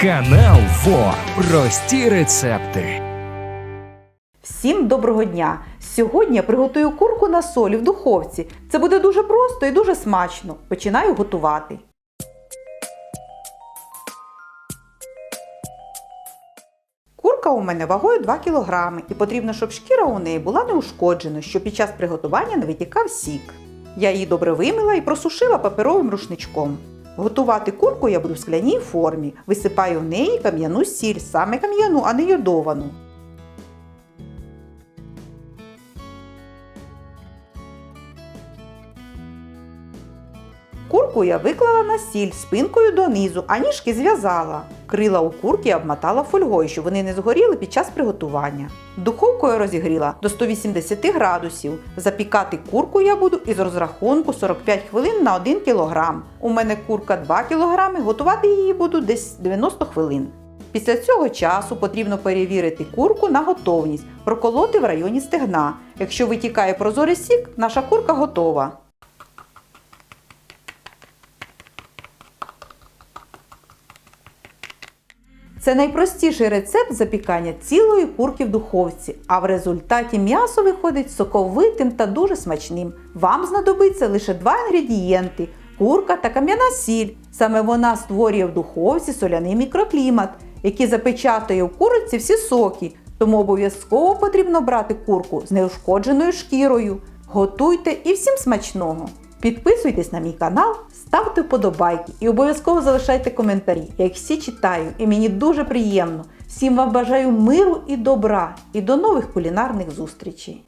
Канал ФО. Прості рецепти. Всім доброго дня! Сьогодні я приготую курку на солі в духовці. Це буде дуже просто і дуже смачно. Починаю готувати. Курка у мене вагою 2 кг і потрібно, щоб шкіра у неї була не ушкоджена, щоб під час приготування не витікав сік. Я її добре вимила і просушила паперовим рушничком. Готувати курку я буду в скляній формі. Висипаю в неї кам'яну сіль, саме кам'яну, а не йодовану. Курку я виклала на сіль спинкою донизу, а ніжки зв'язала. Крила у курки обмотала фольгою, щоб вони не згоріли під час приготування. Духовку я розігріла до 180 градусів. Запікати курку я буду із розрахунку 45 хвилин на 1 кг. У мене курка 2 кг, готувати її буду десь 90 хвилин. Після цього часу потрібно перевірити курку на готовність, проколоти в районі стегна. Якщо витікає прозорий сік, наша курка готова. Це найпростіший рецепт запікання цілої курки в духовці, а в результаті м'ясо виходить соковитим та дуже смачним. Вам знадобиться лише два інгредієнти курка та кам'яна сіль. Саме вона створює в духовці соляний мікроклімат, який запечатує в курці всі соки. Тому обов'язково потрібно брати курку з неушкодженою шкірою. Готуйте і всім смачного! Підписуйтесь на мій канал, ставте вподобайки і обов'язково залишайте коментарі. Я їх всі читаю і мені дуже приємно. Всім вам бажаю миру і добра і до нових кулінарних зустрічей!